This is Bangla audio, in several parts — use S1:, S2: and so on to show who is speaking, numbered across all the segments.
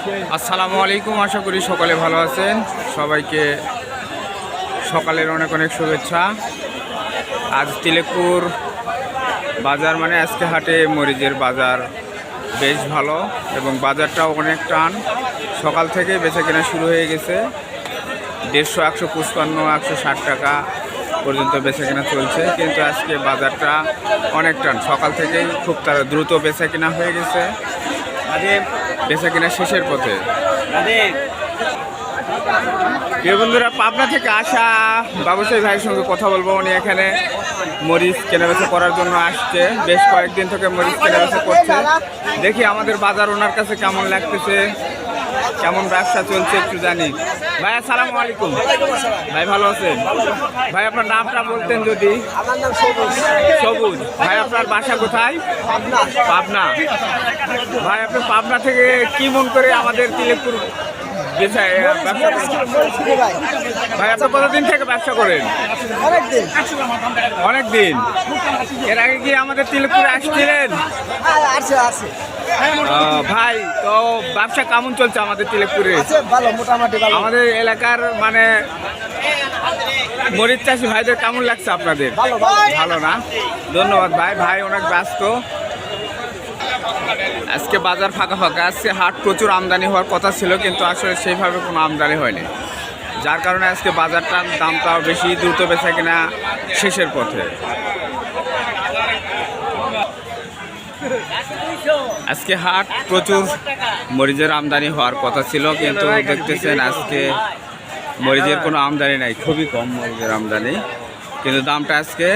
S1: আসসালামু আলাইকুম, আশা করি সকলে ভালো আছেন। সবাইকে সকালের অনেক অনেক শুভেচ্ছা। আজ তিলেকপুর বাজার মানে আজকে হাটে মরিচের বাজার বেশ ভালো এবং বাজারটাও অনেক টান। সকাল থেকে বেচা কেনা শুরু হয়ে গেছে। দেড়শো, একশো পঁচপান্ন, একশো ষাট টাকা পর্যন্ত বেচা কেনা চলছে, কিন্তু আজকে বাজারটা অনেক টান। সকাল থেকেই খুব তারা দ্রুত বেচা কেনা হয়ে গেছে। বেচা কেনা শেষের পথে। প্রিয় বন্ধুরা, পাবনা থেকে আসা বাবুসাই ভাইয়ের সঙ্গে কথা বলব। উনি এখানে মরিচ কেনাবেচা করার জন্য আসছে। বেশ কয়েকদিন থেকে মরিচ কেনাবেচা করছে। দেখি আমাদের বাজার ওনার কাছে কেমন লাগতেছে। কেমন ব্যবসা চলছে একটু জানি। ভাই, আসসালামু আলাইকুম। ভাই, ভালো আছেন? ভাই, আপনার নামটা বলতেন যদি।
S2: সবুজ।
S1: ভাই, আপনার বাসা কোথায়?
S2: পাবনা।
S1: ভাই, আপনি পাবনা থেকে কি মন করে আমাদের তিলেকপুর
S2: ভাই,
S1: আপনি কতদিন থেকে ব্যবসা করেন?
S2: অনেকদিন।
S1: অনেক দিন এর আগে কি আমাদের তিলেকপুরে আসছিলেন?
S2: আছে। আছে
S1: ভাই তো ব্যবসা কেমন চলছে আমাদের তিলেকপুরে?
S2: ভালো মোটামুটি ভালো।
S1: আমাদের এলাকার মানে মরিচ চাষি ভাইদের কেমন লাগছে আপনাদের?
S2: ভালো
S1: না? ধন্যবাদ ভাই ভাই অনেক ব্যস্ত। আজকে বাজার ফাঁকা ফাঁকা আজকে হাট প্রচুর আমদানি হওয়ার কথা ছিল কিন্তু আসলে সেইভাবে কোনো আমদানি হয়নি। যার কারণে আজকে বাজারটার দামটাও বেশি দ্রুত বেচা কিনা শেষের পথে। আজকে হাট প্রচুর। মরিচের আমদানি হওয়ার কথা ছিল, কিন্তু দেখতেছেন আজকে মরিচের কোনো আমদানি নাই, খুবই কম মরিচের আমদানি। কিন্তু দামটা আজকে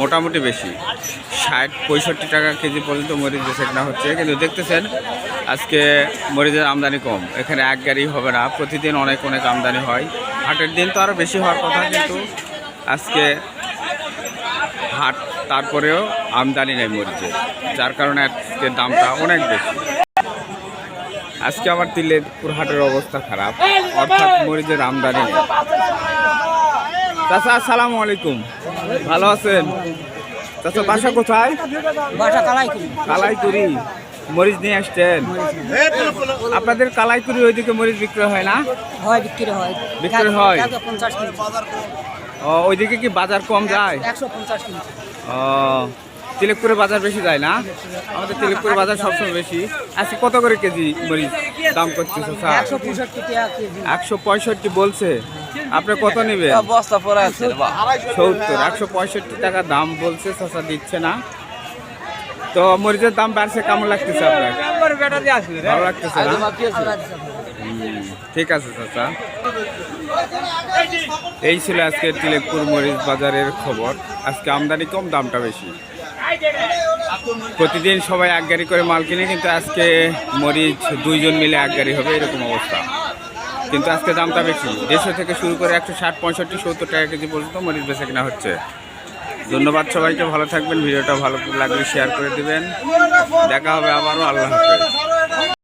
S1: মোটামুটি বেশি, ষাট পঁয়ষট্টি টাকা কেজি পর্যন্ত মরিচ কেনা হচ্ছে। কিন্তু দেখতেছেন আজকে মরিচের আমদানি কম, এখানে এক গাড়ি হবে না, প্রতিদিন অনেক অনেক আমদানি হয়। হাটের দিন তো আরও বেশি হওয়ার কথা, কিন্তু আজকে হাট তারপরেও আমদানি নেই মরিচের যার কারণে আজকে দামটা অনেক বেশি। আজকে আমার তিলেরপুর হাটের অবস্থা খারাপ অর্থাৎ মরিচের আমদানি নেই। চাচা আসসালামু আলাইকুম। ভালো আছেন? চাচা বাসা কোথায়?
S2: বাসা
S1: কালাইকুড়ি। মরিচ নিয়ে আসছেন? আপনাদের কালাইকুড়ি ওইদিকে মরিচ বিক্রি হয় না?
S2: হয় বিক্রি হয়।
S1: বিক্রি হয়? ও, ওইদিকে কি বাজার কম যায়?
S2: একশো পঞ্চাশ
S1: ও তিলেকপুরে বাজার বেশি যায় না? আমাদের তিলেকপুরে বাজার সবসময় বেশি। আজকে কত করে কেজি মরিচ দাম করছে
S2: একশো পঁয়ষট্টি
S1: বলছে। আপনি কত নেবেন?
S2: বস্তা পরে আছে
S1: সত্তর একশো পঁয়ষট্টি টাকা দাম বলছে চাচা দিচ্ছে না। তো মরিচের দাম বাড়ছে কেমন লাগতেছে আপনার? ভালো লাগতেছে না? ঠিক আছে চাচা। এই ছিল আজকে তিলেকপুর মরিচ বাজারের খবর। আজকে আমদানি কম, দামটা বেশি। প্রতিদিন সবাই এক গাড়ি করে মাল কিনে, কিন্তু আজকে মরিচ দুইজন মিলে এক গাড়ি হবে, এরকম অবস্থা। কিন্তু আজকে দামটা বেশি। দেড়শো থেকে শুরু করে একশো ষাট, পঁয়ষট্টি, সত্তর টাকা কেজি পর্যন্ত মরিচ বেচে কেনা হচ্ছে। ধন্যবাদ সবাইকে, ভালো থাকবেন। ভিডিওটা ভালো লাগলে শেয়ার করে দিবেন। দেখা হবে আবারও, আল্লাহ হাফেজ।